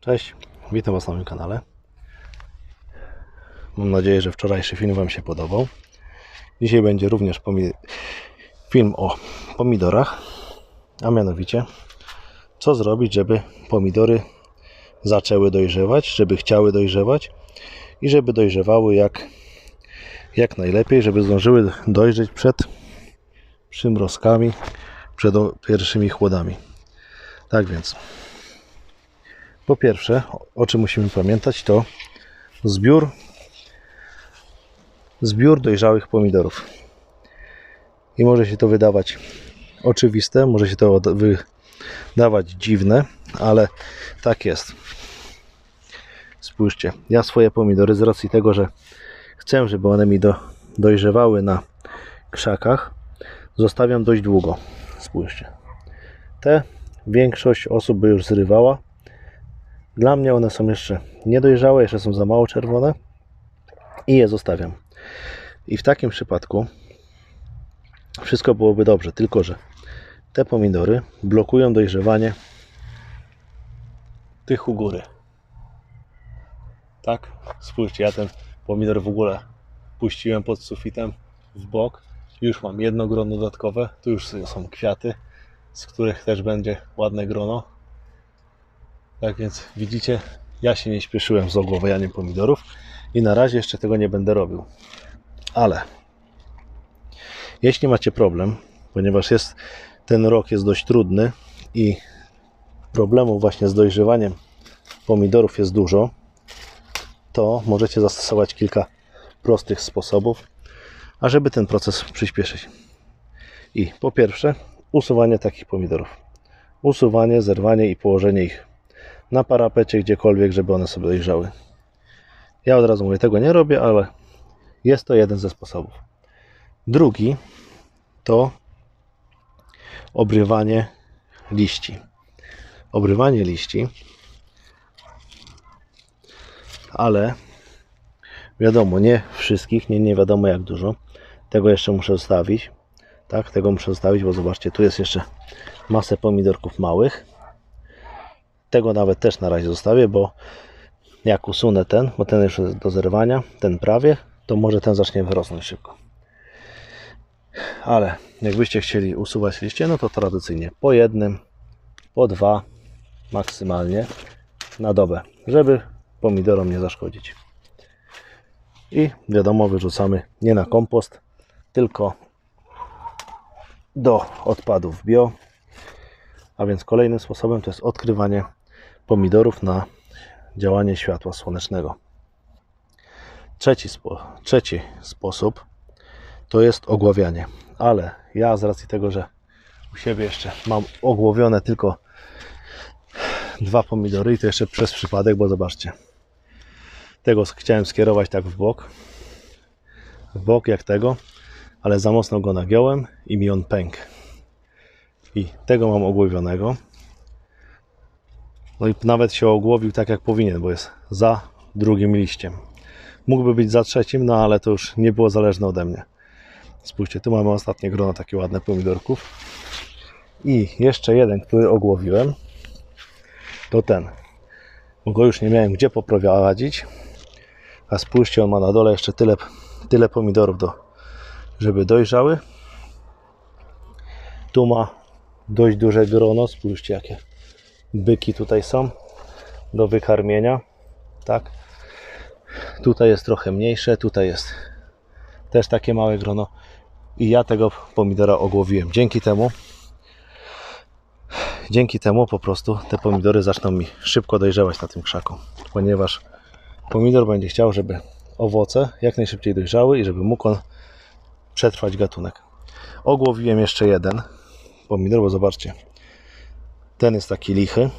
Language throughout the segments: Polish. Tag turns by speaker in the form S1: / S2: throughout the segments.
S1: Cześć, witam Was na moim kanale. Mam nadzieję, że wczorajszy film Wam się podobał. Dzisiaj będzie również film o pomidorach, a mianowicie co zrobić, żeby pomidory zaczęły dojrzewać, żeby chciały dojrzewać i żeby dojrzewały jak, jak najlepiej, żeby zdążyły dojrzeć przed przymrozkami, przed pierwszymi chłodami. Tak więc po pierwsze, o czym musimy pamiętać, to zbiór, zbiór dojrzałych pomidorów. I może się to wydawać oczywiste, może się to wydawać dziwne, ale tak jest. Spójrzcie, ja swoje pomidory z racji tego, że chcę, żeby one mi do, dojrzewały na krzakach, zostawiam dość długo. Spójrzcie. Te większość osób by już zrywała, dla mnie one są jeszcze niedojrzałe, jeszcze są za mało czerwone i je zostawiam. I w takim przypadku wszystko byłoby dobrze, tylko że te pomidory blokują dojrzewanie tych u góry. Tak? Spójrzcie, ja ten pomidor w ogóle puściłem pod sufitem w bok. Już mam jedno grono dodatkowe. Tu już są kwiaty, z których też będzie ładne grono. Tak więc widzicie, ja się nie śpieszyłem z ogłowianiem pomidorów i na razie jeszcze tego nie będę robił. Ale jeśli macie problem, ponieważ jest ten rok jest dość trudny i problemów właśnie z dojrzewaniem pomidorów jest dużo, to możecie zastosować kilka prostych sposobów, ażeby ten proces przyspieszyć. I po pierwsze, usuwanie takich pomidorów. Usuwanie, zerwanie i położenie ich na parapecie, gdziekolwiek, żeby one sobie dojrzały. Ja od razu mówię, tego nie robię, ale jest to jeden ze sposobów. Drugi to obrywanie liści. Obrywanie liści, ale wiadomo, nie wszystkich, nie, nie wiadomo jak dużo. Tego jeszcze muszę zostawić. Tak, tego muszę zostawić, bo zobaczcie, tu jest jeszcze masę pomidorków małych tego nawet też na razie zostawię, bo jak usunę ten, bo ten już jest do zerwania, ten prawie, to może ten zacznie wyrosnąć szybko. Ale jakbyście chcieli usuwać liście, no to tradycyjnie po jednym, po dwa maksymalnie na dobę, żeby pomidorom nie zaszkodzić. I wiadomo, wyrzucamy nie na kompost, tylko do odpadów bio. A więc kolejnym sposobem to jest odkrywanie pomidorów na działanie światła słonecznego. Trzeci, spo, trzeci sposób to jest ogławianie, ale ja z racji tego, że u siebie jeszcze mam ogłowione tylko dwa pomidory i to jeszcze przez przypadek, bo zobaczcie, tego chciałem skierować tak w bok, w bok jak tego, ale za mocno go nagiąłem i mi on pękł. I tego mam ogłowionego. No i nawet się ogłowił tak jak powinien, bo jest za drugim liściem. Mógłby być za trzecim, no ale to już nie było zależne ode mnie. Spójrzcie, tu mamy ostatnie grono takie ładne pomidorków. I jeszcze jeden, który ogłowiłem, to ten. Bo go już nie miałem gdzie poprowadzić. A spójrzcie, on ma na dole jeszcze tyle, tyle pomidorów, do, żeby dojrzały. Tu ma dość duże grono. Spójrzcie, jakie byki tutaj są do wykarmienia. Tak. Tutaj jest trochę mniejsze, tutaj jest też takie małe grono. I ja tego pomidora ogłowiłem. Dzięki temu dzięki temu po prostu te pomidory zaczną mi szybko dojrzewać na tym krzaku, ponieważ pomidor będzie chciał, żeby owoce jak najszybciej dojrzały i żeby mógł on przetrwać gatunek. Ogłowiłem jeszcze jeden pomidor, bo zobaczcie, ten jest taki lichy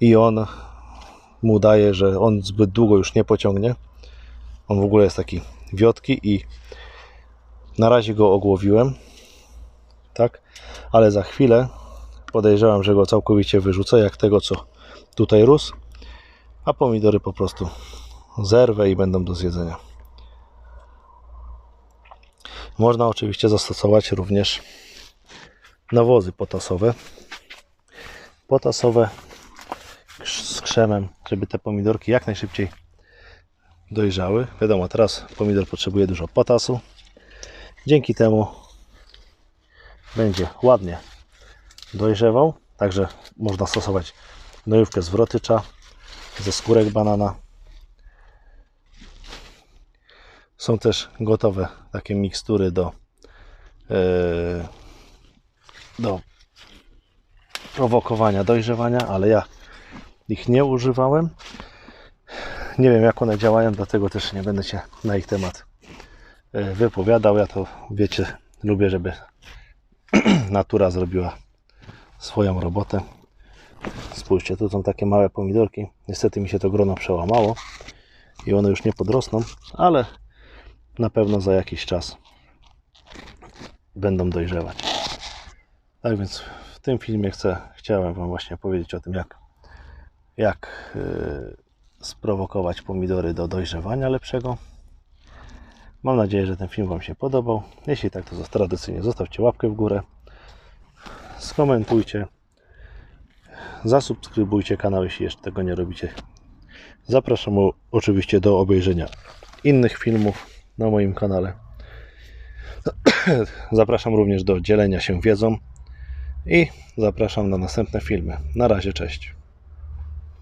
S1: i on mu daje, że on zbyt długo już nie pociągnie. On w ogóle jest taki wiotki i na razie go ogłowiłem, tak, ale za chwilę podejrzewam, że go całkowicie wyrzucę, jak tego co tutaj rósł, a pomidory po prostu zerwę i będą do zjedzenia. Można oczywiście zastosować również nawozy potasowe. Potasowe z krzemem, żeby te pomidorki jak najszybciej dojrzały. Wiadomo, teraz pomidor potrzebuje dużo potasu. Dzięki temu będzie ładnie dojrzewał. Także można stosować gnojówkę z wrotycza, ze skórek banana. Są też gotowe takie mikstury do, e, do prowokowania dojrzewania, ale ja ich nie używałem. Nie wiem jak one działają, dlatego też nie będę się na ich temat e, wypowiadał. Ja to wiecie, lubię, żeby natura zrobiła swoją robotę. Spójrzcie, tu są takie małe pomidorki. Niestety mi się to grono przełamało i one już nie podrosną, ale na pewno za jakiś czas będą dojrzewać. Tak więc tym filmie chcę, chciałem Wam właśnie powiedzieć o tym, jak, jak yy, sprowokować pomidory do dojrzewania lepszego. Mam nadzieję, że ten film Wam się podobał. Jeśli tak, to tradycyjnie zostawcie łapkę w górę, skomentujcie, zasubskrybujcie kanał, jeśli jeszcze tego nie robicie. Zapraszam oczywiście do obejrzenia innych filmów na moim kanale. Zapraszam również do dzielenia się wiedzą i zapraszam na następne filmy. Na razie, cześć.